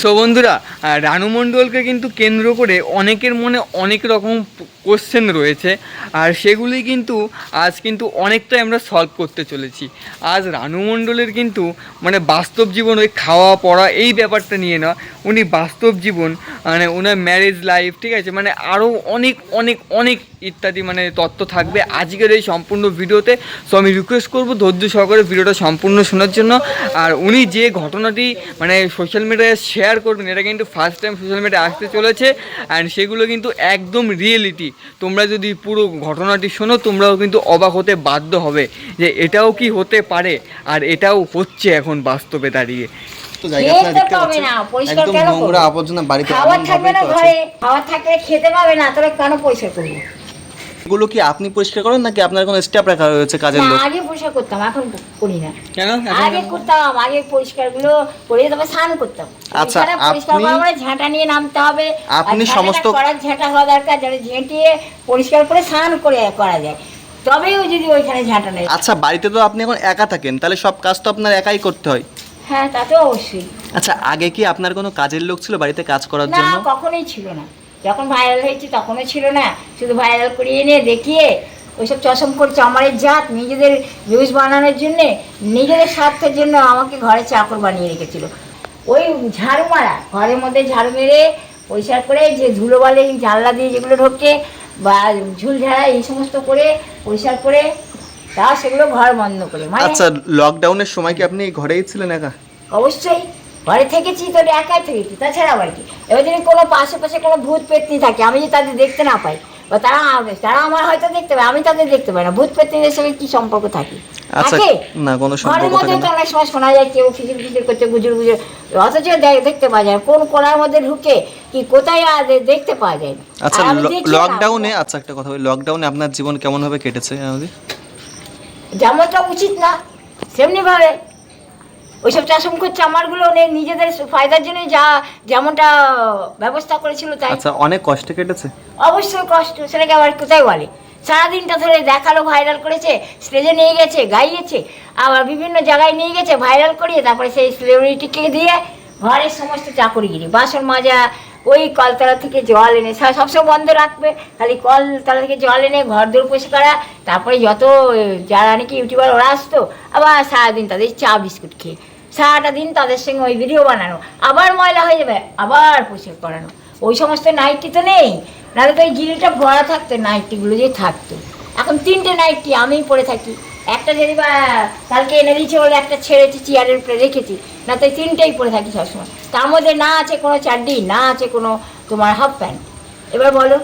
So বন্ধুরা রানু মণ্ডলকে কিন্তু কেন্দ্র করে অনেকের মনে অনেক রকম কোশ্চেন রয়েছে। আর সেগুলি কিন্তু আজ কিন্তু অনেকটাই আমরা সলভ করতে চলেছি। আজ রানু মণ্ডলের কিন্তু মানে বাস্তব জীবন, ওই খাওয়া, পড়া এই ব্যাপারটা নিয়ে না, উনি বাস্তব জীবন মানে ওনার ম্যারেজ লাইফ ঠিক আছে? মানে আরও অনেক অনেক অনেক ইত্যাদি মানে তত্ত্ব থাকবে আজকের এই সম্পূর্ণ ভিডিওতে। সো আমি রিকোয়েস্ট করব ধৈর্য সহকারে ভিডিওটা সম্পূর্ণ শোনার জন্য। আর উনি যে ঘটনাটি মানে সোশ্যাল মিডিয়ায় শেয়ার করবেন। এটা কিন্তু ফার্স্ট টাইম সোশ্যাল মিডিয়ায় আসতে চলেছে অ্যান্ড সেগুলো কিন্তু একদম রিয়েলিটি তোমরা যদি পুরো ঘটনাটি শোনো তোমরাও কিন্তু অবাক হতে বাধ্য হবে যে এটাও কি হতে পারে আর এটাও হচ্ছে এখন বাস্তবে দাঁড়িয়ে। তো জায়গা আপনারা খেতে দেখতে পাবে না, একদম নোংরা আবর্জনা বাড়িতে খাবার থাকবে না ঘরে খাবার থাকলে খেতে পাবে না তাহলে কেন পয়সা করব? এগুলো কি আপনি পরিষ্কার করেন নাকি আপনার কোনো স্টাফ রাখা রয়েছে কাজের লোক? আগে পয়সা করতাম এখন করি না। কেন? আগে করতাম আগে পরিষ্কারগুলো করে তবে স্নান করতাম। আচ্ছা, আপনি- ঝাঁটা নিয়ে নামতে হবে। আপনি সমস্ত- করার ঝাঁটা হওয়া দরকার যেন ঝেঁটিয়ে পরিষ্কার করে স্নান করে করা যায়। তবেও যদি ওইখানে ঝাঁটা নেই আচ্ছা বাড়িতে তো আপনি এখন একা থাকেন তাহলে সব কাজ তো আপনার একাই করতে হয়। হ্যাঁ তা তো অবশ্যই। আচ্ছা আগে কি আপনার কোনো কাজের লোক ছিল বাড়িতে কাজ করার জন্য না জন্য? কখনোই ছিল না। যখন ভাইরাল হয়েছে তখনও ছিল না। শুধু ভাইরাল করিয়ে নিয়ে দেখিয়ে ওইসব চশম করে চামারের জাত নিজেদের ভিউজ বানানোর জন্যে নিজেদের স্বার্থের জন্য আমাকে ঘরে চাকর বানিয়ে রেখেছিল। ওই ঝাড়ু মারা ঘরের মধ্যে ঝাড়ু মেরে পরিষ্কার করে যে ধুলো ধুলোবালি জানলা দিয়ে যেগুলো ঢোকে বা ঝুল ঝাড়া এই সমস্ত করে পরিষ্কার করে তা সেগুলো ঘর বন্ধ করে। মানে আচ্ছা লকডাউনের সময় কি আপনি ঘরেই ছিলেন একা? অবশ্যই। ঘরে থেকেছি তো একাই থেকেছি তাছাড়া আবার কি? এবার যদি কোনো পাশে পাশে কোনো ভূত পেতনি থাকে আমি যদি তাদের দেখতে না পাই বা তারা তারা আমার হয়তো দেখতে পায় আমি তাদের দেখতে পাই না। ভূত পেতনিদের সঙ্গে কি সম্পর্ক থাকে? আচ্ছা থাকে? না কোনো সম্পর্ক থাকে না। অনেক সময় শোনা যায় কেউ খিচির খিচির করছে গুজুর গুজুর। অথচ দেখতে পাওয়া যায়। কোন কোনার মধ্যে ঢুকে কি কোথায় আর দেখতে পাওয়া যায় না। আচ্ছা লকডাউনে আচ্ছা একটা কথা বলি লকডাউনে আপনার জীবন কেমন ভাবে কেটেছে আমাদের যেমনটা উচিত না সেমনি ভাবে ওইসব চাষম করছে আমারগুলো নে- নিজেদের ফায়দার জন্য যা যেমনটা ব্যবস্থা করেছিল তাই। আচ্ছা অনেক কষ্ট কেটেছে? অবশ্যই কষ্ট সেটাকে আবার কোথায় বলে? সারাদিনটা ধরে দেখাল ভাইরাল করেছে স্টেজে নিয়ে গেছে গাইয়েছে আবার বিভিন্ন জায়গায় নিয়ে গেছে ভাইরাল করিয়ে তারপরে সেই সেলিব্রিটিকে দিয়ে ঘরের সমস্ত চাকরিগিরি বাসন মাজা ওই কলতলা থেকে জল এনে সব- সবসময় বন্ধ রাখবে খালি কলতলা থেকে জল এনে ঘর দূর পরিষ্কার করা তারপরে যত যারা নাকি ইউটিউবার ওরা আসতো আবার সারাদিন তাদের চা বিস্কুট খেয়ে। সারাটা দিন তাদের সঙ্গে ওই ভিডিও বানানো, আবার ময়লা হয়ে যাবে, আবার পরিষ্কার করানো। ওই সমস্ত নাইটি তো নেই। নাহলে তো ওই জিনিসটা ভরা থাকতো নাইটিগুলো যে থাকতো। এখন তিনটে নাইটি আমিই পরে থাকি। একটা যদি বা কালকে এনে দিয়েছে বলে একটা ছেড়েছি চেয়ারের উপরে রেখেছি, না তো তিনটেই পরে থাকি সবসময়। তার মধ্যে না আছে কোনো চাড্ডি না আছে কোনো তোমার হাফ প্যান্ট এবার বলো।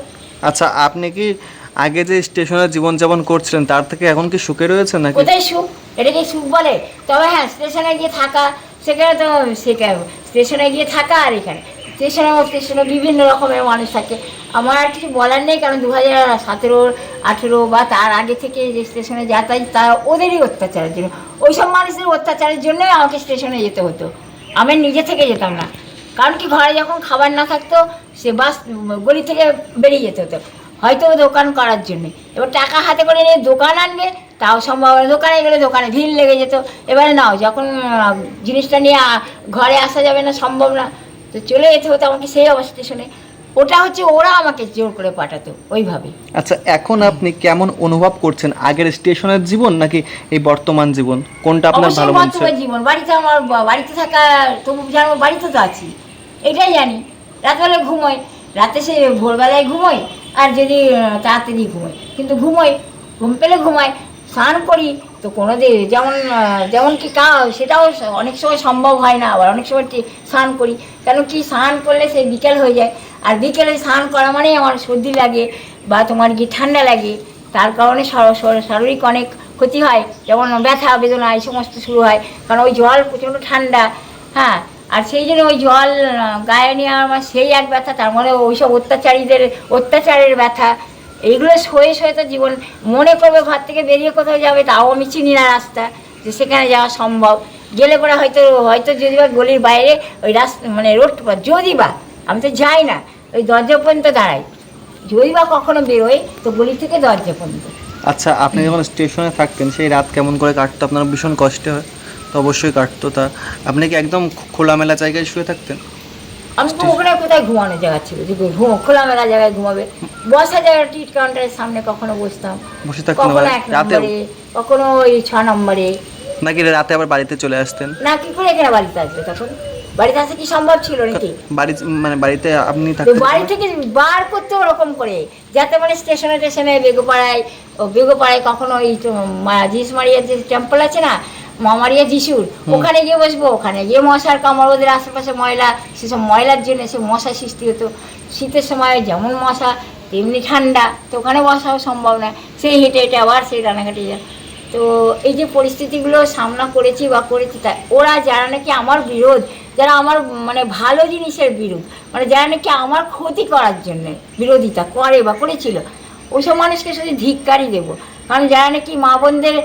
আচ্ছা আপনি কি আগে যে স্টেশনে জীবনযাপন করছিলেন, তার থেকে এখন কি সুখে রয়েছেন নাকি? কোথায় সুখ? এটা কি সুখ বলে? তবে হ্যাঁ স্টেশনে গিয়ে থাকা, সেখানে তো সেখানে, স্টেশনে গিয়ে থাকা আর এখানে। স্টেশনে স্টেশনে বিভিন্ন রকমের মানুষ থাকে। আমার আর কিছু বলার নেই, কারণ দু হাজার সতেরো, আঠেরো বা তার আগে থেকে যে স্টেশনে যাতায়াত তারা ওদেরই অত্যাচারের জন্য। ওই সব মানুষদের অত্যাচারের জন্যই আমাকে স্টেশনে যেতে হতো। আমি নিজে থেকে যেতাম না। কারণ কি, ঘরে যখন খাবার না থাকতো, সে বাস, গলি থেকে বেরিয়ে যেতে হতো। হয়তো দোকান করার জন্য। এবার টাকা হাতে করে নিয়ে দোকান আনবে তাও সম্ভব না। দোকানে গেলে দোকানে ভিড় লেগে যেত। এবারে নাও যখন জিনিসটা নিয়ে ঘরে আসা যাবে না সম্ভব না। তো চলে যেতে হতো আমাকে সেই অবস্থা স্টেশনে ওটা হচ্ছে ওরা আমাকে জোর করে পাঠাতো ওইভাবে। আচ্ছা এখন আপনি কেমন অনুভব করছেন? আগের স্টেশনের জীবন নাকি এই বর্তমান জীবন? কোনটা আপনার ভালো বর্তমান জীবন। বাড়িতে আমার বাড়িতে থাকা তবু জানো বাড়িতে তো আছি। এটাই জানি। রাতবেলা ঘুমোই। রাতে সে ভোরবেলায় ঘুমোই। আর যদি তাড়াতাড়ি ঘুমোই কিন্তু ঘুমোই ঘুম পেলে ঘুমাই স্নান করি, তো কোনো দিন যেমন যেমন কি কা, সেটাও অনেক সময় সম্ভব হয় না, আবার অনেক সময় স্নান করি। কেন কি, স্নান করলে সে বিকেল হয়ে যায়, আর বিকেলে স্নান করা মানেই আমার সর্দি লাগে বা তোমার কি ঠান্ডা লাগে, তার কারণে শারীরিক অনেক ক্ষতি হয়। যেমন ব্যথা, বেদনা, এই সমস্ত শুরু হয়। কারণ ওই জল প্রচণ্ড ঠান্ডা হ্যাঁ আর সেই জন্য ওই জল গায়ে নিয়ে আমার সেই এক ব্যথা, তার মানে ওই সব অত্যাচারীদের, অত্যাচারের ব্যথা, এইগুলো সয়ে সয়ে তো জীবন, মনে করবে ঘর থেকে বেরিয়ে কোথাও যাবে, তাও আমি চিনি না রাস্তা, যে সেখানে যাওয়া সম্ভব। গেলে পরে হয়তো হয়তো যদি বা গলির বাইরে ওই রাস্তা মানে রোড, যদি বা, আমি তো যাই না, ওই দরজা পর্যন্ত দাঁড়াই। যদি বা কখনো বেরোই, তো গলি থেকে দরজা পর্যন্ত। আচ্ছা আপনি যখন স্টেশনে থাকতেন, সেই রাত কেমন করে কাটতো? আপনার ভীষণ কষ্ট হয়। তো অবশ্যই কাটতো তা। আপনি কি একদম খোলামেলা জায়গায় শুয়ে থাকতেন? আমি তো ওখানে কোথায় ঘুমানোর জায়গা ছিল? যে ঘুমো খোলামেলা জায়গায় ঘুমাবে। বসা জায়গা টিট কাউন্টারের সামনে কখনো বসতাম। বসে থাকতেন কখনো এক নম্বরে কখনো ওই ছ নম্বরে। নাকি রাতে আবার বাড়িতে চলে আসতেন? না কি করে এখানে বাড়িতে আসবে তখন? বাড়িতে আসা কি সম্ভব ছিল নাকি? বাড়ি মানে বাড়িতে আপনি থাকতেন বাড়ি থেকে বার করতে ওরকম করে। যাতে মানে স্টেশনে স্টেশনে বেগুপাড়ায় ও বেগুপাড়ায় কখনো ওই জিস মারিয়ার যে টেম্পল আছে না মামারিয়া যিশুর ওখানে গিয়ে বসবো ওখানে গিয়ে মশার কামড় ওদের আশেপাশে ময়লা সেসব ময়লার জন্য সে মশা সৃষ্টি হতো। শীতের সময় যেমন মশা তেমনি ঠান্ডা তো ওখানে বসাও সম্ভব না সেই হেঁটে হেঁটে আবার সেই রানাঘাটে যায়। তো এই যে পরিস্থিতিগুলো সামনা করেছি বা করেছি তা ওরা যারা নাকি আমার বিরোধ যারা আমার মানে ভালো জিনিসের বিরোধ মানে যারা নাকি আমার ক্ষতি করার জন্য বিরোধিতা করে বা করেছিল ওইসব মানুষকে শুধু ধিক্কারই দেবো। কারণ যারা নাকি মা বোনদের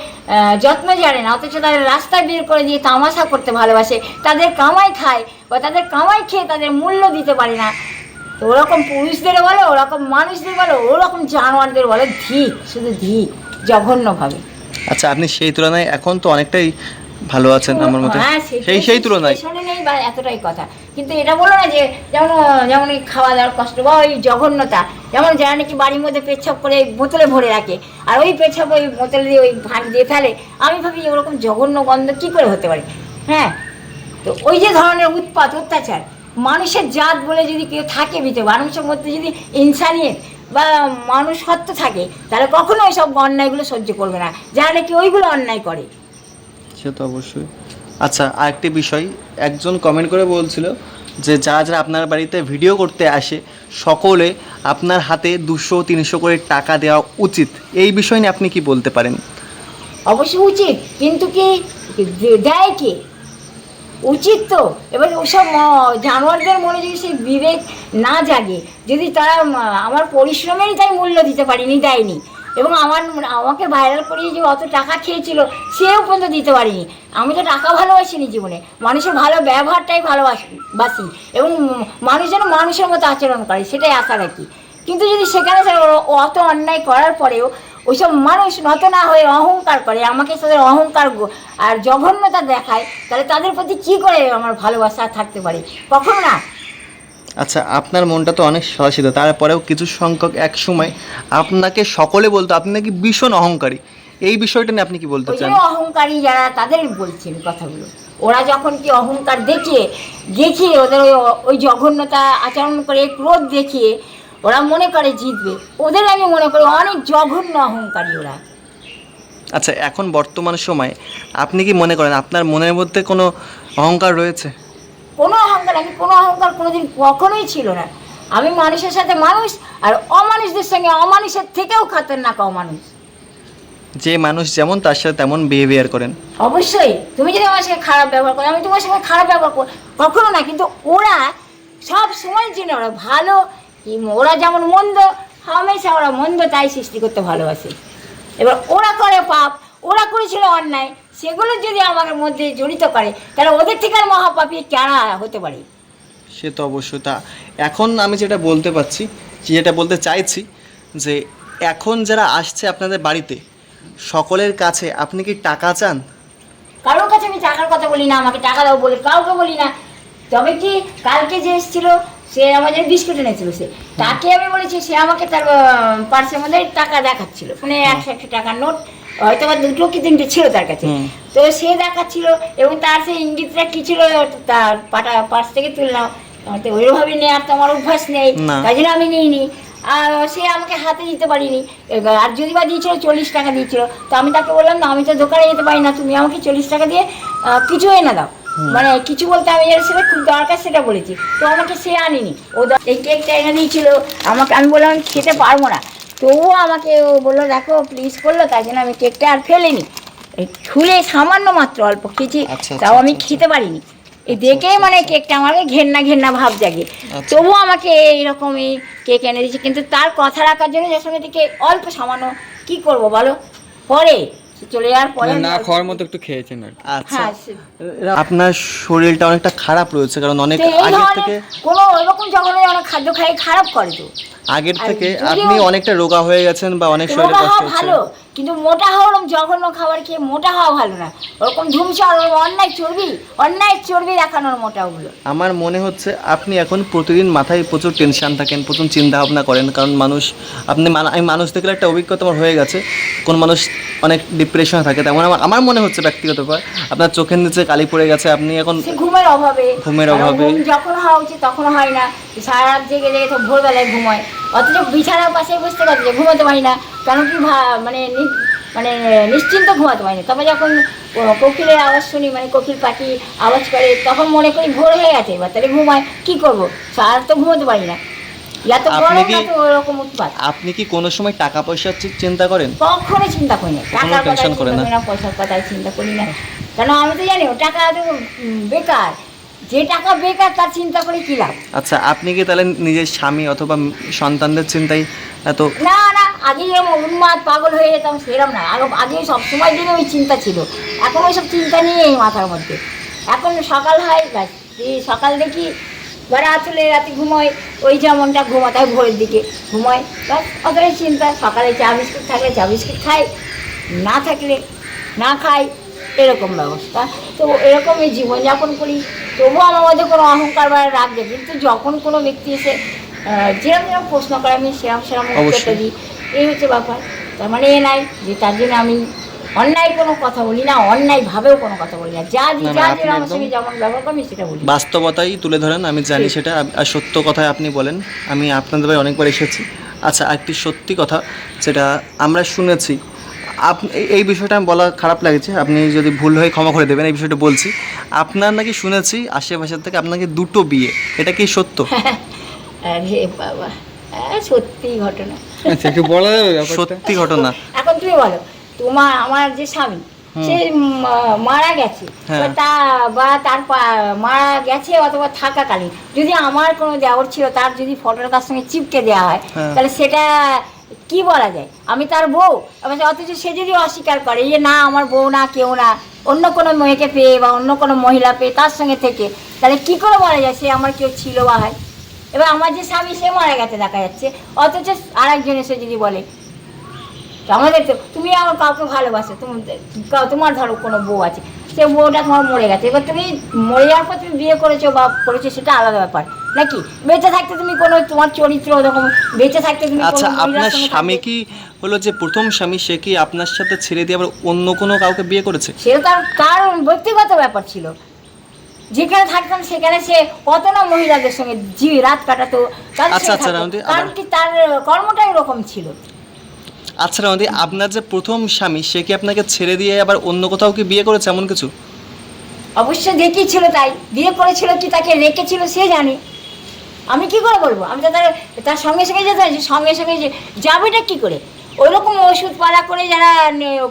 যত্ন জানে না, অথচ তাদের রাস্তায় বের করে দিয়ে তামাশা করতে ভালোবাসে, তাদের কামাই খায় বা তাদের কামাই খেয়ে তাদের মূল্য দিতে পারে না। ওরকম পুরুষদের বলো, ওরকম মানুষদের বলো, ওরকম জানোয়ারদের বলো, ধিক, শুধু ধিক, জঘন্যভাবে। আচ্ছা আপনি সেই তুলনায় এখন তো অনেকটাই ভালো আছেন আমার মতে? হ্যাঁ, সেই সেই তুলনায়। নেই বা এতটাই কথা। কিন্তু এটা বলো না যে যেমন যেমন খাওয়া দাওয়ার কষ্ট বা ওই জঘন্যতা যেমন যারা নাকি বাড়ির মধ্যে পেচ্ছাপ করে বোতলে ভরে রাখে আর ওই পেচ্ছাপ ওই বোতলে দিয়ে ওই ভাগ দিয়ে ফেলে আমি ভাবি ওরকম জঘন্য গন্ধ কী করে হতে পারে? হ্যাঁ? তো ওই যে ধরনের উৎপাত অত্যাচার মানুষের জাত বলে যদি কেউ থাকে ভিতরে মানুষের মধ্যে যদি ইনসানিয়ত বা মানুষ সত্য থাকে তাহলে কখনো ওই সব অন্যায়গুলো সহ্য করবে না। যারা নাকি ওইগুলো অন্যায় করে। সে তো অবশ্যই। আচ্ছা আরেকটি বিষয়, একজন কমেন্ট করে বলছিল যে যারা যারা আপনার বাড়িতে ভিডিও করতে আসে, সকলে আপনার হাতে দুশো, তিনশো করে টাকা দেওয়া উচিত। এই বিষয় নিয়ে আপনি কি বলতে পারেন? অবশ্যই উচিত, কিন্তু কি দেয় কে? উচিত তো। এবার ওসব জানোয়ারদের মনে যদি সেই বিবেক না জাগে, যদি তারা আমার পরিশ্রমেরই তাই মূল্য দিতে পারিনি, দেয়নি এবং আমার আমাকে ভাইরাল করিয়ে যে অত টাকা খেয়েছিল, সেও পর্যন্ত দিতে পারিনি। আমি তো টাকা ভালোবাসিনি জীবনে। মানুষের ভালো ব্যবহারটাই ভালোবাসি বাসি এবং মানুষ যেন মানুষের মতো আচরণ করে, সেটাই আশা রাখি। কিন্তু যদি সেখানে অত অন্যায় করার পরেও ওইসব মানুষ নত না হয়ে অহংকার করে, আমাকে তাদের অহংকার আর জঘন্যতা দেখায়, তাহলে তাদের প্রতি কি করে আমার ভালোবাসা থাকতে পারে? কখনো না। আচ্ছা আপনার মনটা তো অনেক সাদাসিধা তারপরেও কিছু সংখ্যক এক সময় আপনাকে সকলে বলতো আপনি নাকি ভীষণ অহংকারী। এই বিষয়টা নিয়ে আপনি কি বলতে চান? অহংকারী যারা তাদের বলছেন কথাগুলো। ওরা যখন কি অহংকার দেখিয়ে দেখিয়ে ওদের ওই ওই জঘন্যতা আচরণ করে ক্রোধ দেখিয়ে ওরা মনে করে জিতবে ওদের আমি মনে করি অনেক জঘন্য অহংকারী ওরা। আচ্ছা এখন বর্তমান সময়ে আপনি কি মনে করেন আপনার মনের মধ্যে কোনো অহংকার রয়েছে? কোনো অহংকার আমি কোনো অহংকার কোনোদিন কখনোই ছিল না। আমি মানুষের সাথে মানুষ আর অমানুষদের সঙ্গে অমানুষের থেকেও খাতারনাক অমানুষ। যে মানুষ যেমন তার সাথে তেমন বিহেভিয়ার করেন। অবশ্যই তুমি যদি আমার সঙ্গে খারাপ ব্যবহার করো আমি তোমার সঙ্গে খারাপ ব্যবহার করো কখনো না কিন্তু ওরা সব সময় জেনে ওরা ভালো ওরা যেমন মন্দ হামেশা ওরা মন্দ তাই সৃষ্টি করতে ভালোবাসে। এবার ওরা করে পাপ ওরা করেছিল অন্যায় সেগুলো যদি আমার মধ্যে জড়িত করে তাহলে ওদের থেকে আর মহাপাপী কারা হতে পারে? সে তো অবশ্যই তা। এখন আমি যেটা বলতে পারছি যেটা বলতে চাইছি যে এখন যারা আসছে আপনাদের বাড়িতে সকলের কাছে আপনি কি টাকা চান? কারোর কাছে আমি টাকার কথা বলি না আমাকে টাকা দাও বলে কাউকে বলি না। তবে কি কালকে যে এসেছিল সে আমাদের বিস্কুট এনেছিল সে। তাকে আমি বলেছি সে আমাকে তার পার্সের মধ্যে টাকা দেখাচ্ছিল। মানে একশো একশো টাকার নোট হয়তো বা দুটো কি তিনটে ছিল তার কাছে। তো সে দেখাচ্ছিল এবং তার সেই ইঙ্গিতটা কি ছিল তার পাটা পার্স থেকে তুললাম তো ওইভাবে নেওয়ার তো আমার অভ্যাস নেই। তাই জন্য আমি নিইনি। আর সে আমাকে হাতে দিতে পারিনি। আর যদি বা দিয়েছিল চল্লিশ টাকা দিয়েছিল। তো আমি তাকে বললাম না আমি তো দোকানে যেতে পারি না। তুমি আমাকে চল্লিশ টাকা দিয়ে কিছু এনে দাও। মানে কিছু বলতে আমি যেটা সেটা খুব দরকার সেটা বলেছি। তো আমাকে সে আনিনি। ও এই কেকটা এনে দিয়েছিল। আমাকে আমি বললাম আমি খেতে পারব না। তো ও আমাকে ও বলল দেখো প্লিজ করল তাই জন্য আমি কেকটা আর ফেলিনি। এই ছুলে সামান্য মাত্র অল্প খেয়েছি আচ্ছা, তাও আচ্ছা, আমি আচ্ছা। খেতে পারিনি। এই দেখে মানে কেকটা আমাকে ঘেন্না ঘেন্না ভাব জাগে। তবুও আমাকে এইরকম এই কেক এনে দিয়েছে। কিন্তু তার কথা রাখার জন্য যার সঙ্গে থেকে অল্প সামান্য কি করব বলো? পরে চলে যাওয়ার পরে না খাওয়ার মতো একটু খেয়েছেন আর আচ্ছা। হ্যাঁ আপনার শরীরটা অনেকটা খারাপ রয়েছে কারণ অনেক ধরনের থেকে কোনো ওইরকম জগনে অনেক খাদ্য খাই খারাপ করে তো। আগের থেকে আপনি অনেকটা রোগা হয়ে গেছেন বা অনেক শরীরে কষ্ট হচ্ছে। ভালো কিন্তু মোটা হওয়া ওরকম জঘন্য খাবার খেয়ে মোটা হওয়া ভালো না। ওরকম ধুমসা ওরকম অন্যায় চর্বি অন্যায় চর্বি দেখানোর মোটা ওগুলো। আমার মনে হচ্ছে আপনি এখন প্রতিদিন মাথায় প্রচুর টেনশন থাকেন প্রচুর চিন্তা ভাবনা করেন কারণ মানুষ আপনি আমি মানুষ দেখলে একটা অভিজ্ঞতা আমার হয়ে গেছে কোন মানুষ অনেক ডিপ্রেশনে থাকে তেমন আমার আমার মনে হচ্ছে ব্যক্তিগত ব্যাপার। আপনার চোখের নিচে কালি পড়ে গেছে আপনি এখন ঘুমের অভাবে ঘুমের অভাবে। যখন হওয়া উচিত তখন হয় না সারা রাত জেগে জেগে তো ভোরবেলায় ঘুমোয় অথচ বিছানার পাশে বুঝতে পারছি যে ঘুমাতে পারি না। কেন কি মানে মানে নিশ্চিন্ত ঘুমাতে পারি না। তবে যখন কোকিলের আওয়াজ শুনি মানে কোকিল পাখি আওয়াজ করে তখন মনে করি ভোর হয়ে গেছে। এবার তাহলে ঘুমায় কি করব? আর তো ঘুমাতে পারি না। আপনি কি- আপনি কি কোনো সময় টাকা পয়সার চিন্তা করেন? কখনো চিন্তা করি না। টাকার কথা tension চিন্তা না? করি না পয়সার কথা চিন্তা করি না। কেন আমি তো জানি ও টাকা তো বেকার। যে টাকা বেকার তার চিন্তা করে কি লাভ? আচ্ছা আপনি কি তাহলে নিজের স্বামী অথবা সন্তানদের চিন্তায় এত না না আগে যেরকম উন্মাদ পাগল হয়ে যেতাম সেরকম না। আগে আগে সবসময় দিনে ওই চিন্তা ছিল। এখন ওই সব চিন্তা নিয়ে এই মাথার মধ্যে। এখন সকাল হয় ব্যাস। এই সকাল দেখি ঘরে আসলে রাতে ঘুমোয় ওই যেমনটা ঘুমাতে হয় ভোরের দিকে। ঘুমোয় ব্যাস অতটাই চিন্তা। সকালে চা বিস্কুট থাকলে চা বিস্কুট খাই। না থাকলে না খাই। এরকম ব্যবস্থা। তো এরকমই জীবনযাপন করি। তবুও আমার মধ্যে কোনো অহংকার বা রাগ নেই। কিন্তু যখন কোনো ব্যক্তি এসে যেরকম যেরকম প্রশ্ন করে আমি সেরকম সেরকম উত্তরটা অবশ্যই। দিই। এই হচ্ছে ব্যাপার। তার মানে এ নাই যে তার জন্য আমি অন্যায় কোনো কথা বলি না অন্যায়ভাবেও কোনো কথা বলি না। যা দিই যা যেরকম আমার সঙ্গে যেমন ব্যবহার করি সেটা বলি। বাস্তবতাই তুলে ধরেন আমি জানি সেটা। আর সত্য কথাই আপনি বলেন। আমি আপনাদের বাড়ি অনেকবার এসেছি। আচ্ছা একটি সত্যি কথা যেটা আমরা শুনেছি। এই- এই বিষয়টা আমি বলা খারাপ লাগছে। আপনি যদি ভুল হয়ে ক্ষমা করে দেবেন এই বিষয়টা বলছি। আপনার নাকি শুনেছি আশেপাশের থেকে আপনাকে দুটো বিয়ে। এটা কি সত্য? আরে বাবা হ্যাঁ সত্যি ঘটনা। আচ্ছা একটু বলা যাবে সত্যি ঘটনা। এখন তুমি বলো তোমার আমার যে স্বামী সে মা- মারা গেছে। হ্যাঁ। বা তা বা তার পা- মারা গেছে অথবা থাকাকালীন। যদি আমার কোনো দেওয়ার ছিল তার যদি ফটোটা তার সঙ্গে চিপকে দেওয়া হয় হ্যাঁ। তাহলে সেটা কি বলা যায়? আমি তার বউ। অথচ সে যদি অস্বীকার করে যে না, আমার বউ না, কেউ না, অন্য কোনো মেয়েকে পেয়ে বা অন্য কোনো মহিলা পেয়ে তার সঙ্গে থেকে, তাহলে কি করে বলা যায় সে আমার কেউ ছিল বা হয়? এবার আমার যে স্বামী, সে মারা গেছে, দেখা যাচ্ছে। অথচ আর একজন এসে যদি বলে, তো আমাদের তো তুমি আমার কাউকে ভালোবাসো, তুমি তোমার ধরো কোনো বউ আছে, সে বউটা তোমার মরে গেছে। এবার তুমি মরে যাওয়ার পর তুমি বিয়ে করেছ বা করেছ, সেটা আলাদা ব্যাপার। নাকি? বেঁচে থাকতে তুমি কোনো তোমার চরিত্র ওরকম বেঁচে থাকতে তুমি আচ্ছা আপনার স্বামী কি হলো যে প্রথম স্বামী সে কি আপনার সাথে ছেড়ে দিয়ে আবার অন্য কোনো কাউকে বিয়ে করেছে? সেটা তার তার ব্যক্তিগত ব্যাপার ছিল। যেখানে থাকতাম সেখানে সে কত না মহিলাদের সঙ্গে জি রাত কাটাতো আচ্ছা, সে আচ্ছা, কারণ কি তার কর্মটাই এরকম ছিল। আচ্ছা রামদি আপনার যে প্রথম স্বামী সে কি আপনাকে ছেড়ে দিয়ে আবার অন্য কোথাও কি বিয়ে করেছে এমন কিছু? অবশ্য দেখেই ছিল তাই বিয়ে করেছিল কি তাকে রেখেছিল সে জানে। আমি কি করে বলব? আমি তো তার তার সঙ্গে সঙ্গে যেতে হয়, সঙ্গে সঙ্গে যে যাবেটা কি করে? ওইরকম ওষুধ পালা করে যারা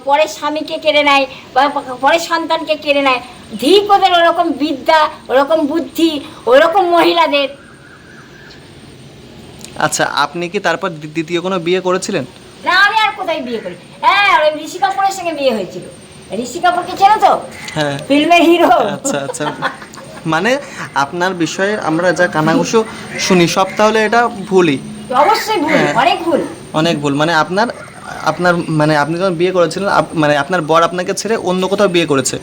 পরের স্বামীকে কেড়ে নেয় বা পরের সন্তানকে কেড়ে নেয় ধিক ওদের ওরকম বিদ্যা ওরকম বুদ্ধি ওরকম মহিলাদের। আচ্ছা আপনি কি তারপর দ্বিতীয় কোনো বিয়ে করেছিলেন? না আমি আর কোথায় বিয়ে করি? হ্যাঁ ওই ঋষি কাপুরের সঙ্গে বিয়ে হয়েছিল। ঋষি কাপুরকে চেনো তো? হ্যাঁ। ফিল্মের হিরো আচ্ছা আচ্ছা। মানে আপনার বিষয়ে আমরা যা কানাঘুষো শুনি সব তাহলে এটা ভুলই। অবশ্যই ভুল হ্যাঁ। অনেক ভুল। অনেক ভুল মানে আপনার আপনার মানে আপনি যখন বিয়ে করেছিলেন মানে আপনার বর আপনাকে ছেড়ে অন্য কোথাও বিয়ে করেছে।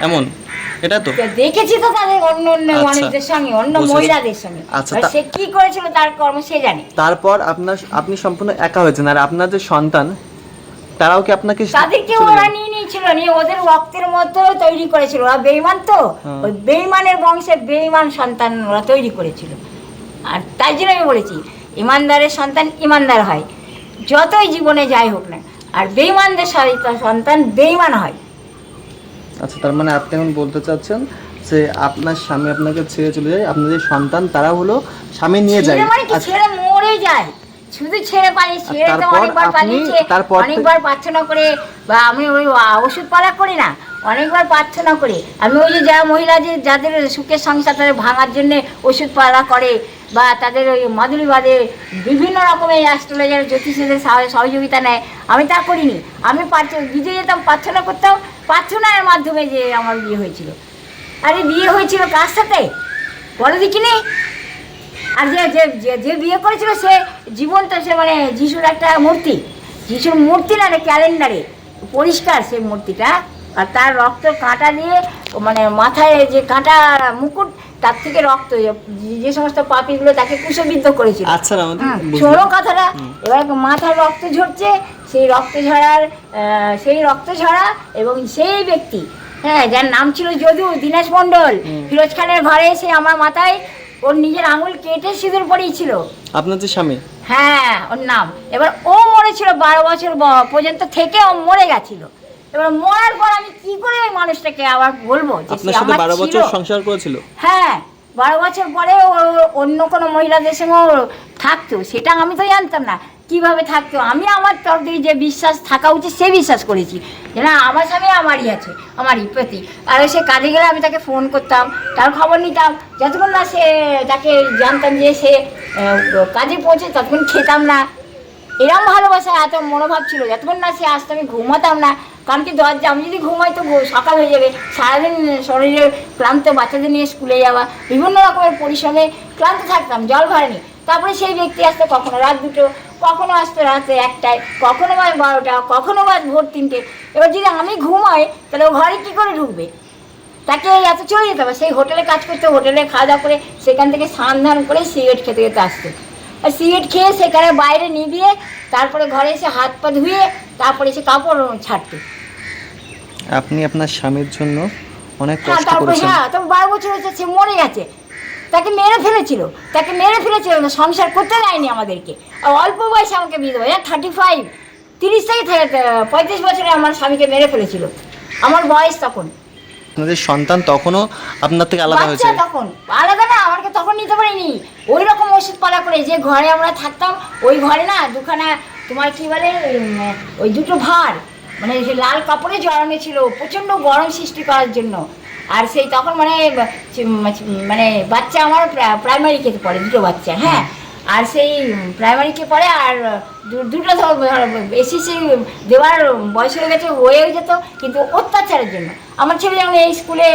এমন এটা তো? দেখেছি তো তাদের অন্য অন্য আচ্ছা। মানুষদের সঙ্গে অন্য মহিলাদের সঙ্গে। আচ্ছা, সে কি করেছিল তার কর্ম সে জানে। তারপর আপনার আপনি সম্পূর্ণ একা হয়েছেন আর আপনার যে সন্তান তারাও কি আপনাকে তাদেরকে ওরা নিয়ে নিয়েছিল নিয়ে ওদের রক্তের মধ্যে তৈরি করেছিল। ওরা বেইমান তো? হ্যাঁ। ওই বেইমানের বংশে বেইমান সন্তান ওরা তৈরি করেছিল। আর তাই জন্য আমি বলেছি ইমানদারের সন্তান ইমানদার হয়। যতই জীবনে যাই হোক না আর বেইমানদের সন্তান বেইমান হয়। আচ্ছা তার মানে আপনি এখন বলতে চাচ্ছেন যে আপনার স্বামী আপনাকে ছেড়ে চলে যায় আপনার যে সন্তান তারা হলো স্বামী নিয়ে যায়। মানে কি? আচ্ছা, ছেড়ে মরে যায়। শুধু ছেড়ে পালিয়ে ছেড়ে তো অনেকবার পালিয়েছে অনেকবার প্রার্থনা করে বা আমি ওই ওষুধ পালা করি না অনেকবার প্রার্থনা করে। আমি ওই যে যারা মহিলা যে যাদের সুখের সংসার তাদের ভাঙার জন্য ওষুধ পালা করে বা তাদের ওই মাদুরি বাদে বিভিন্ন রকমের অ্যাস্ট্রোলজার জ্যোতিষীদের সহযোগিতা নেয় আমি তা করিনি। আমি নিজে যেতাম প্রার্থনা করতাম প্রার্থনার মাধ্যমে যে আমার বিয়ে হয়েছিল। আরে বিয়ে হয়েছিল কার সাথে? বলো দেখিনি? আর যে যে বিয়ে করেছিল সে জীবন্ত সে মানে যিশুর একটা মূর্তি। যিশুর মূর্তি না ক্যালেন্ডারে। পরিষ্কার সেই মূর্তিটা। আর তার রক্ত কাঁটা দিয়ে মানে মাথায় যে কাঁটা মুকুট তার থেকে রক্ত যে- সমস্ত পাপিগুলো তাকে কুশবিদ্ধ করেছিল। আচ্ছা বুঝলাম। শোনো কথাটা। এবার মাথার রক্ত ঝরছে সেই রক্ত ঝরার আহ, সেই রক্ত ঝরা এবং সেই ব্যক্তি হ্যাঁ যার নাম ছিল যদু দীনেশ মণ্ডল। ফিরোজ খানের ঘরে এসে আমার মাথায় ওর নিজের আঙুল কেটে সিঁদুর পরিয়েছিল আপনার যে স্বামী? হ্যাঁ ওর নাম। এবার ও মরেছিল বারো বছর পর্যন্ত থেকে ও মরে গেছিল। এবার মরার পর আমি কি করে ওই মানুষটাকে আবার বলব যে আপনার সাথে বারো বছর সংসার করেছিল? হ্যাঁ বারো বছর পরে ও অন্য কোনো মহিলাদের সঙ্গে থাকতো সেটা আমি তো জানতাম না। কীভাবে থাকতো আমি আমার তরফ থেকে যে বিশ্বাস থাকা উচিত, সে বিশ্বাস করেছি। যে না আমার স্বামী আমারই আছে, আমারই প্রতি। আর সে কাজে গেলে আমি তাকে ফোন করতাম, তার খবর নিতাম। যতক্ষণ না সে তাকে জানতাম যে সে কাজে পৌঁছে, ততক্ষণ খেতাম না। এরম ভালোবাসা এত মনোভাব ছিল, যতক্ষণ না সে আসতো, আমি ঘুমাতাম না। কারণ কি দরজা, আমি যদি ঘুমাই তো সকাল হয়ে যাবে। সারাদিন শরীরে ক্লান্ত, বাচ্চাদের নিয়ে স্কুলে যাওয়া, বিভিন্ন রকমের পরিশ্রমে ক্লান্ত থাকতাম, জল ভরেনি। তারপরে সেই ব্যক্তি আসতো কখনো রাত দুটো কখনো আসতো রাতে একটায় কখনো বা বারোটা কখনো বা ভোর তিনটে। এবার যদি আমি ঘুমাই তাহলে ও ঘরে কী করে ঢুকবে? তাকে এত চলে যেতে হবে। সেই হোটেলে কাজ করতে হোটেলে খাওয়া দাওয়া করে সেখান থেকে স্নান ধান করে সিগারেট খেতে খেতে আসতো। আর সিগারেট খেয়ে সেখানে বাইরে নিভিয়ে তারপরে ঘরে এসে হাত পা ধুয়ে তারপরে এসে কাপড় ছাড়তো। আপনি আপনার স্বামীর জন্য অনেক হ্যাঁ কষ্ট তারপরে করেছেন। হ্যাঁ তো বারো বছর হয়েছে সে মরে গেছে। তাকে মেরে ফেলেছিল। তাকে মেরে ফেলেছিল না সংসার করতে দেয়নি আমাদেরকে। অল্প বয়সে আমাকে বিয়ে দেবো। হ্যাঁ থার্টি ফাইভ তিরিশ থেকে পঁয়ত্রিশ বছরে আমার স্বামীকে মেরে ফেলেছিল। আমার বয়স তখন। আপনাদের সন্তান তখনও আপনার থেকে আলাদা হয়েছে? তখন। আলাদা না আমাকে তখন নিতে পারিনি। ওই রকম ওষুধ পালা করে যে ঘরে আমরা থাকতাম ওই ঘরে না দুখানা তোমার কি বলে ওই দুটো ভার মানে লাল কাপড়ে জড়ানো ছিল। প্রচণ্ড গরম সৃষ্টি করার জন্য। আর সেই তখন মানে মানে বাচ্চা আমার প্রাইমারি খেতে পড়ে দুটো বাচ্চা হ্যাঁ? আর সেই প্রাইমারিকে পড়ে আর দুটো এসএসসি দেওয়ার বয়স হয়ে গেছে হয়েও যেত কিন্তু অত্যাচারের জন্য। আমার ছেলে যখন এই স্কুলে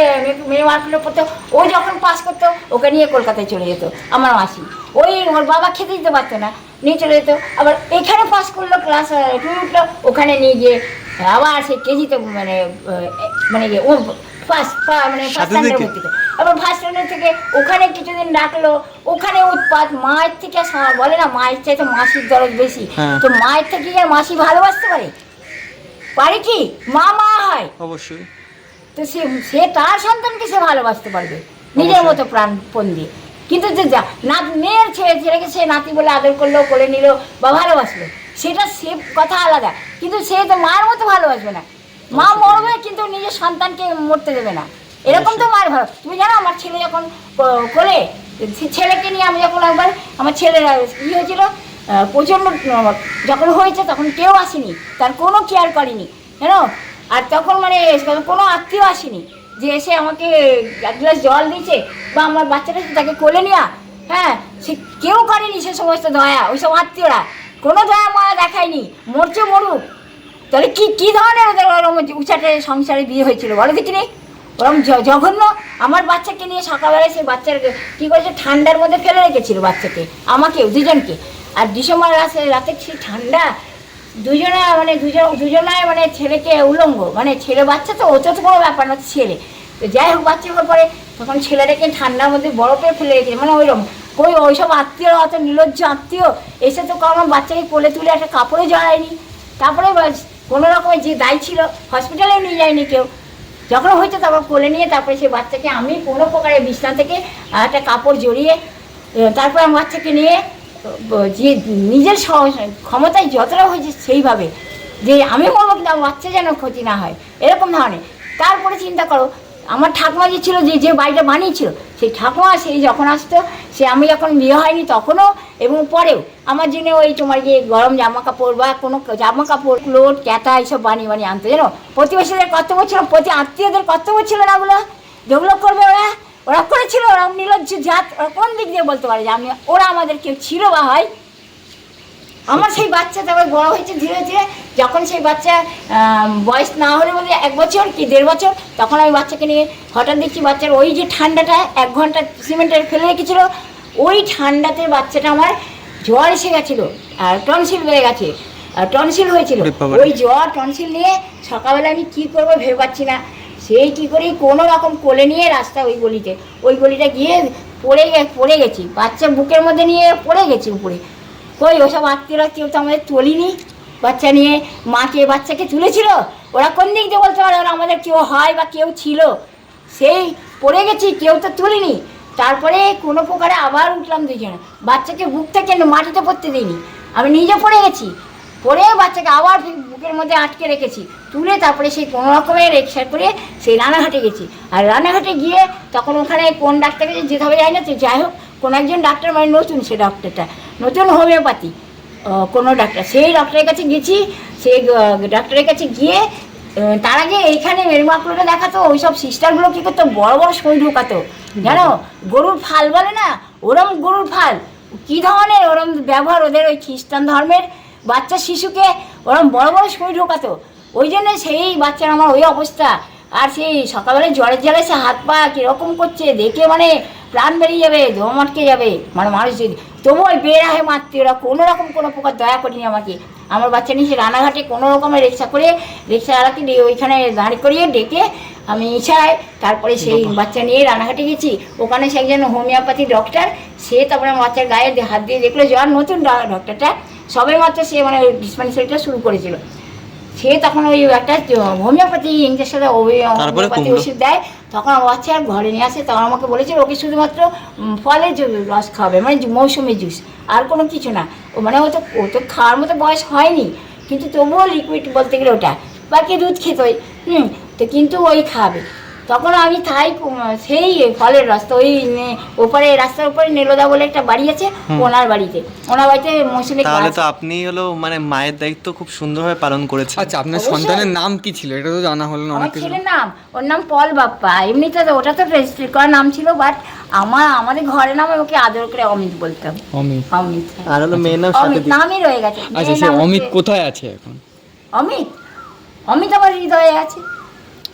মেয়ে মার্কেটে পড়তো ও যখন পাস করতো ওকে নিয়ে কলকাতায় চলে যেত আমার মাসি। ওই ওর বাবা খেতে দিতে পারতো না নিয়ে চলে যেত। আবার এখানে পাস করল ক্লাস টু উঠল ওখানে নিয়ে গিয়ে আবার সেই কেজিতে মানে মানে ও ফার্স্ট মানে ফার্স্ট স্ট্যান্ডার্ড থেকে? আবার ফার্স্ট স্ট্যান্ডার্ড থেকে ওখানে কিছুদিন ডাকলো ওখানে উৎপাত মায়ের থেকে বলে না মায়ের চাইতে মাসির দরদ বেশি। হ্যাঁ। তো মায়ের থেকে আর মাসি ভালোবাসতে পারে? পারে কি? মা মা হয়। অবশ্যই। তো সে সে তার সন্তানকে সে ভালোবাসতে পারবে নিজের মতো প্রাণপণ দিয়ে। কিন্তু যে যা না মেয়ের ছেলে ছেলেকে সে নাতি বলে আদর করল করে নিল বা ভালোবাসলো সেটা সে কথা আলাদা। কিন্তু সে তো মায়ের মতো ভালোবাসবে না। মা মরবে কিন্তু নিজের সন্তানকে মরতে দেবে না। এরকম তো মায়ের ভালো তুমি জানো, আমার ছেলে যখন কোলে ছেলেকে নিয়ে আমি যখন একবার, আমার ছেলের ই হয়েছিল প্রচণ্ড যখন হয়েছে তখন কেউ আসেনি। তার কোনো কেয়ার করেনি, জানো? আর তখন মানে কোনো আত্মীয় আসেনি যে এসে আমাকে এক গ্লাস জল দিয়েছে বা আমার বাচ্চাটা তাকে কোলে নেওয়া হ্যাঁ সে কেউ করেনি সে সমস্ত দয়া, ওইসব আত্মীয়রা। কোনো দয়া মায়া দেখায়নি। মরছে মরুক। তাহলে কি কি ধরনের ওদের ওরকম উচাটে সংসারে বিয়ে হয়েছিল, বলো দেখিনি ওরকম জঘন্য। আমার বাচ্চাকে নিয়ে সকালবেলায় সেই বাচ্চার কি করেছে? ঠান্ডার মধ্যে ফেলে রেখেছিল বাচ্চাকে, আমাকেও, দুজনকে। আর ডিসেম্বর রাতে রাতে সেই ঠান্ডা, দুজনে মানে দুজন, দুজনায় মানে ছেলেকে উলঙ্গ। মানে ছেলে বাচ্চা তো, ওটা তো কোনো ব্যাপার না, ছেলে। তো যাই হোক, বাচ্চা হওয়ার পরে তখন ছেলেটাকে ঠান্ডার মধ্যে বরফে ফেলে রেখেছে। মানে ওইরকম। কই ওইসব আত্মীয়, অত নির্লজ্জ আত্মীয় এসে তো আমার বাচ্চাকে কোলে তুলে একটা কাপড়ে জড়ায়নি। তারপরে কোনো রকমের যে দায়ী ছিল হসপিটালে নিয়ে যায়নি কেউ। যখন হয়েছে তখন কোলে নিয়ে তারপরে সেই বাচ্চাকে আমি কোনো প্রকারের বিছনা থেকে একটা কাপড় জড়িয়ে তারপর আমার বাচ্চাকে নিয়ে যে নিজের ক্ষমতায় যতটা হয়েছে সেইভাবে, যে আমি বলব কিন্তু আমার বাচ্চা যেন ক্ষতি না হয়, এরকম ধরনের। তারপরে চিন্তা করো আমার ঠাকুমা যে ছিল, যে যে বাড়িটা বানিয়েছিল, সেই ঠাকুমা সেই যখন আসতো, সে আমি যখন বিয়ে হয়নি তখনও এবং পরেও আমার জন্য ওই তোমার যে গরম জামা কাপড় বা কোনো জামা কাপড় ক্লোট ক্যাটা এইসব বানিয়ে বানিয়ে আনতো। জানো? প্রতিবেশীদের কর্তব্য ছিল, প্রতি আত্মীয়দের কর্তব্য ছিল না ওগুলো। যেগুলো করবে ওরা ওরা করেছিল, ওরা নির্লজ্জ জাত, ওরা কোন দিক দিয়ে বলতে পারে যে আমি, ওরা আমাদের কেউ ছিল বা হয় আমার সেই বাচ্চা তারপর বড় হয়েছে ধীরে ধীরে যখন সেই বাচ্চা বয়স না হলে বলে এক বছর কি দেড় বছর তখন আমি বাচ্চাকে নিয়ে হঠাৎ দেখছি বাচ্চার ওই যে ঠান্ডাটা এক ঘণ্টা সিমেন্টের ফেলে রেখেছিল ওই ঠান্ডাতে বাচ্চাটা আমার জ্বর এসে গেছিল আর টনসিল বেড়ে গেছে টনসিল হয়েছিল। ওই জ্বর টনসিল নিয়ে সকালবেলা আমি কি করব ভেবে পাচ্ছি না। সেই কী করে কোনো রকম কোলে নিয়ে রাস্তা ওই গলিতে ওই গলিটা গিয়ে পড়ে পড়ে গেছি বাচ্চা বুকের মধ্যে নিয়ে পড়ে গেছি উপরে। কই, ওসব আত্মীয়রা কেউ তো আমাদের তোলিনি? বাচ্চা নিয়ে মাকে, বাচ্চাকে তুলেছিল? ওরা কোন দিক দিয়ে বলতে? পারে ওরা আমাদের কেউ হয় বা কেউ ছিল। সেই পড়ে গেছি, কেউ তো তুলিনি। তারপরে কোনো প্রকারে আবার উঠলাম দুজনে বাচ্চাকে বুক থেকে মাটিতে পড়তে দিইনি? আমি নিজে পড়ে গেছি। পরে বাচ্চাকে আবার বুকের মধ্যে আটকে রেখেছি। তুলে তারপরে সেই কোনো রকমের রিক্সা করে সেই রানাঘাটে গেছি। আর রানাঘাটে গিয়ে তখন ওখানে কোন ডাক্তারকে যেতে হবে যাই না। তো যাই হোক, কোনো একজন ডাক্তার মানে নতুন সে ডক্টরটা নতুন হোমিওপ্যাথি। কোনো ডাক্তার সেই ডক্টরের কাছে গেছি, সেই ডাক্তারের কাছে গিয়ে তার আগে এইখানে মেরুমাকুড়ে দেখাতো ওই সব সিস্টারগুলো কী করতো, বড় বড় সই ঢোকাতো। জানো, গরুর ফাল বলে না, ওরম গরুর ফাল। কী ধরনের ওরম ব্যবহার ওদের ওই খ্রিস্টান ধর্মের বাচ্চা শিশুকে ওরম বড় বড় সই ঢোকাতো? ওই জন্য সেই বাচ্চার আমার ওই অবস্থা। আর সেই সকালবেলা জ্বরের জ্বালায় সে হাত পা কীরকম করছে, দেখে মানে প্রাণ বেরিয়ে যাবে দম আটকে যাবে। মানে মানুষ যদি তবু ওই বেড়া হয়ে মারতে ওরা কোনো রকম কোনো প্রকার দয়া করিনি আমাকে। আমার বাচ্চা নিচে রানাঘাটে কোনো রকমের রিক্সা করে রিক্সা আলাকে দিয়ে ওইখানে দাঁড় করিয়ে ডেকে আমি ইচ্ছায় তারপরে সেই বাচ্চা নিয়ে রানাঘাটে গেছি। ওখানে সে একজন হোমিওপ্যাথি ডক্টর সে তারপরে আমার বাচ্চার গায়ে হাত দিয়ে দেখল যাওয়ার নতুন ডক্টরটা। সবে মাত্র সে মানে ডিসপেন্সারিটা শুরু করেছিল। সে তখন ওই একটা হোমিওপ্যাথি ইঞ্জেকশন হোমিওপ্যাথি ওষুধ দেয়। তখন আমার বাচ্চা আর ঘরে নিয়ে আসে, তখন আমাকে বলেছিল, ওকে শুধুমাত্র ফলের রস খাওয়াবে মানে মৌসুমী মৌসুমি জুস, আর কোনো কিছু না। ও মানে ও তো ও তো খাওয়ার মতো বয়স হয়নি, কিন্তু তবুও লিকুইড বলতে গেলে ওটা। বাকি দুধ খেতোই হুম, তো কিন্তু ওই খাবে। তখন আমি তাই সেই ফলের রাস্তা ওই ওপারে রাস্তার উপরে নেলোদা বলে একটা বাড়ি আছে ওনার বাড়িতে। ওনার বাড়িতে মৌসুমি তাহলে তো আপনি হলো মানে মায়ের দায়িত্ব খুব সুন্দরভাবে পালন করেছেন। আচ্ছা আপনার সন্তানের নাম কি ছিল? এটা তো জানা হলো না আমার ছেলের নাম ওর নাম পল বাপ্পা। এমনিতে তো ওটা তো রেজিস্ট্রি করা নাম ছিল বাট আমার আমাদের ঘরে নামে ওকে আদর করে অমিত বলতাম অমিত। অমিত। আর হলো মেয়ের নাম সাথে অমিত নামই রয়ে গেছে। আচ্ছা সে অমিত কোথায় আছে এখন? অমিত? অমিত আমার হৃদয়ে আছে।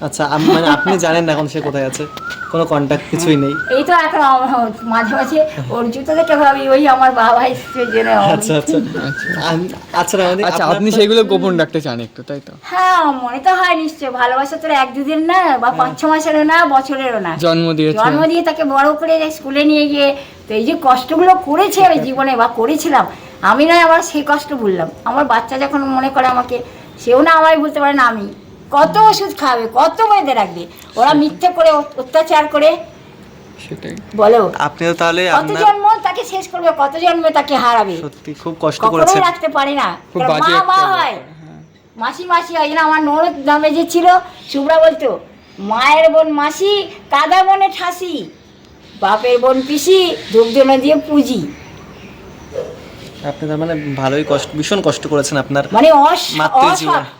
আচ্ছা আমি মানে আপনি জানেন না এখন সে কোথায় আছে। কোনো কন্ট্যাক্ট কিছুই নেই। এই তো এখন মাঝে মাঝে ওর জুতো দেখে ভাবি ওই আমার বাবা এসছে জেনে আচ্ছা আচ্ছা। আচ্ছা আচ্ছা আপনি সেগুলো গোপন রাখতে চান একটু তাই তো? হ্যাঁ মনে তো হয় নিশ্চয় ভালোবাসা তোর এক দুদিন না বা পাঁচ ছ মাসেরও না বছরেরও না। জন্ম দিয়েছে। জন্ম দিয়ে তাকে বড় করে স্কুলে নিয়ে গিয়ে তো এই যে কষ্টগুলো করেছে আমি জীবনে বা করেছিলাম আমি নয় আমার সেই কষ্ট ভুললাম। আমার বাচ্চা যখন মনে করে আমাকে সেও না আমায় বলতে পারে না আমি। কত ওষুধ খাবে কত মেয়েদের রাখবে? ওরা মিথ্যে করে অত্যাচার করে সেটাই। বলো। আপনিও তাহলে কত জন্ম তাকে শেষ করবে কত জন্মে তাকে হারাবে? সত্যি খুব কষ্ট করেছেন। রাখতে পারে না। মা মা হয়। হ্যাঁ। মাসি মাসি হয় না আমার ননদ নামে যে ছিল শুভ্রা বলতো মায়ের বোন মাসি কাদা বনে ঠাসি বাপের বোন পিসি ধূপধুনো দিয়ে পুজি। আপনি তার মানে ভালোই কষ্ট ভীষণ কষ্ট করেছেন আপনার মানে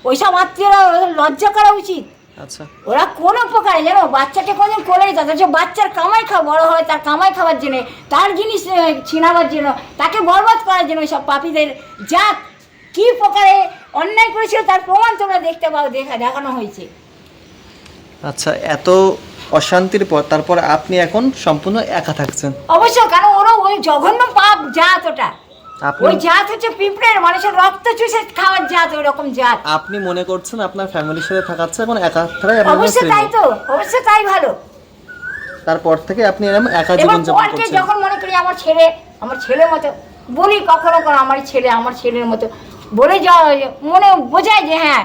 ওইসব আত্মীয়রা লজ্জা করা উচিত। আচ্ছা। ওরা কোনো প্রকারে জানো বাচ্চাকে কোনদিন কোলে নিতে অথচ বাচ্চার কামাই খাওয়া বড় হয় তার কামাই খাওয়ার জন্য তার জিনিস ছিনাবার জন্য তাকে বরবাদ করার জন্য সব পাপীদের জাত। কি প্রকারে অন্যায় করেছিল তার প্রমাণ তোমরা দেখতে পাও দেখা দেখানো হয়েছে। আচ্ছা এত অশান্তির পর তারপর আপনি এখন সম্পূর্ণ একা থাকছেন। অবশ্য কারণ ওরা ওই জঘন্য পাপ জাত ওটা। আপনি ওই জাত হচ্ছে পিঁপড়ের মানুষের রক্ত চুষে খাওয়ার জাত ওই রকম জাত। আপনি মনে করছেন আপনার ফ্যামিলির সাথে থাকাচ্ছে এখন একা থাকাই অবশ্য তাই তো অবশ্য তাই ভালো। তারপর থেকে আপনি এরকম একা জীবন যাপন করছেন। যখন মনে করি আমার ছেলে আমার ছেলের মতো বলি কখনো কখনো আমার ছেলে আমার ছেলের মতো বলে যা মনে বোঝায় যে হ্যাঁ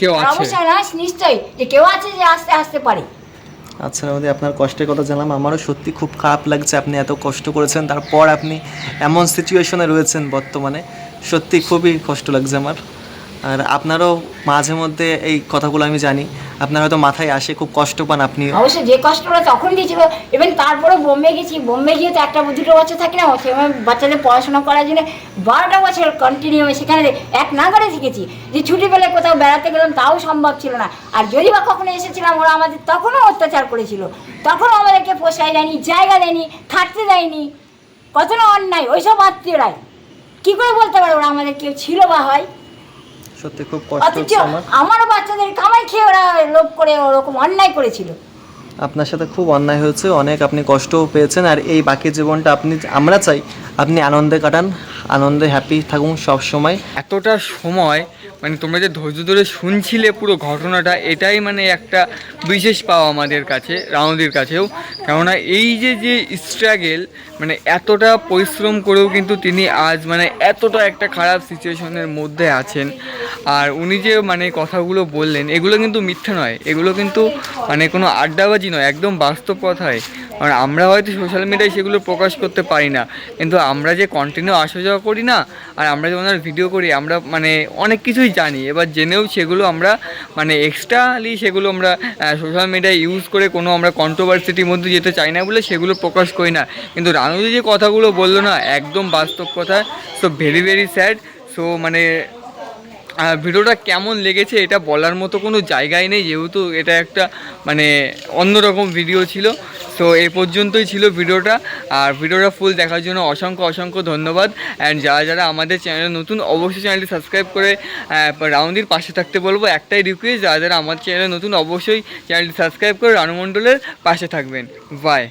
কেউ আছে। অবশ্যই নিশ্চয়ই যে কেউ আছে যে আসতে আসতে পারে। আচ্ছা আমাদের আপনার কষ্টের কথা জানলাম। আমারও সত্যি খুব খারাপ লাগছে আপনি এত কষ্ট করেছেন। তারপর আপনি এমন সিচুয়েশনে রয়েছেন বর্তমানে। সত্যি খুবই কষ্ট লাগছে আমার। আর আপনারও মাঝে মধ্যে এই কথাগুলো আমি জানি। আপনার হয়তো মাথায় আসে, খুব কষ্ট পান আপনি। অবশ্য যে কষ্টটা তখন দিয়েছিল এবং তারপরে বোম্বে গেছি, বোম্বে গিয়ে তো একটা দুটো বছর থাকি না সেভাবে বাচ্চাদের পড়াশোনা করার জন্য বারোটা বছর কন্টিনিউ সেখানে এক নাগারে শিখেছি যে ছুটি পেলে কোথাও বেড়াতে গেলাম, তাও সম্ভব ছিল না। আর যদি বা কখনো এসেছিলাম, ওরা আমাদের তখনও অত্যাচার করেছিল। তখনও আমাদেরকে পোষায় দেয়নি, জায়গা দেয়নি, থাকতে দেয়নি। কত না অন্যায়, ওইসব আত্মীয়রাই। কী করে বলতে পারে ওরা আমাদের, কেউ ছিল বা হয়? সত্যি খুব কষ্ট অথচ হচ্ছে আমার। আমার বাচ্চাদের কামাই খেয়ে ওরা লোভ করে ওরকম অন্যায় করেছিল। আপনার সাথে খুব অন্যায় হয়েছে অনেক আপনি কষ্টও পেয়েছেন আর এই বাকি জীবনটা আপনি আমরা চাই আপনি আনন্দে কাটান আনন্দে হ্যাপি থাকুন সব সময় এতটা সময় মানে তোমরা যে ধৈর্য ধরে শুনছিলে পুরো ঘটনাটা, এটাই মানে একটা বিশেষ পাওয়া আমাদের কাছে, রাউন্ডের কাছেও। কেননা এই যে যে স্ট্রাগেল মানে এতটা পরিশ্রম করেও কিন্তু তিনি আজ মানে এতটা একটা খারাপ সিচুয়েশনের মধ্যে আছেন। আর উনি যে মানে কথাগুলো বললেন, এগুলো কিন্তু মিথ্যা নয়। এগুলো কিন্তু মানে কোনো আড্ডাবাজি নয়, একদম বাস্তব কথাই। কারণ আমরা হয়তো সোশ্যাল মিডিয়ায় সেগুলো প্রকাশ করতে পারি না। কিন্তু আমরা যে কন্টিনিউ আসা যাওয়া করি না, আর আমরা যে ওনার ভিডিও করি, আমরা মানে অনেক কিছুই জানি। এবার জেনেও সেগুলো আমরা মানে এক্সট্রালি সেগুলো আমরা সোশ্যাল মিডিয়ায় ইউজ করে কোনো আমরা কন্ট্রোভার্সিটির মধ্যে যেতে চাই না বলে সেগুলো প্রকাশ করি না। কিন্তু রানুজি যে কথাগুলো বলল না, একদম বাস্তব কথা। So very very sad so মানে ভিডিওটা কেমন লেগেছে এটা বলার মতো কোনো জায়গায় নেই, যেহেতু এটা একটা মানে অন্যরকম ভিডিও ছিল। সো এই পর্যন্তই ছিল ভিডিওটা। আর ভিডিওটা ফুল দেখার জন্য অসংখ্য অসংখ্য ধন্যবাদ। অ্যান্ড যারা যারা আমাদের চ্যানেলে নতুন, অবশ্যই চ্যানেলটি সাবস্ক্রাইব করে রাউন্ডির পাশে থাকতে বলব। একটাই রিকোয়েস্ট যারা যারা আমার চ্যানেলে নতুন, অবশ্যই চ্যানেলটি সাবস্ক্রাইব করে রানু মণ্ডলের পাশে থাকবেন। বাই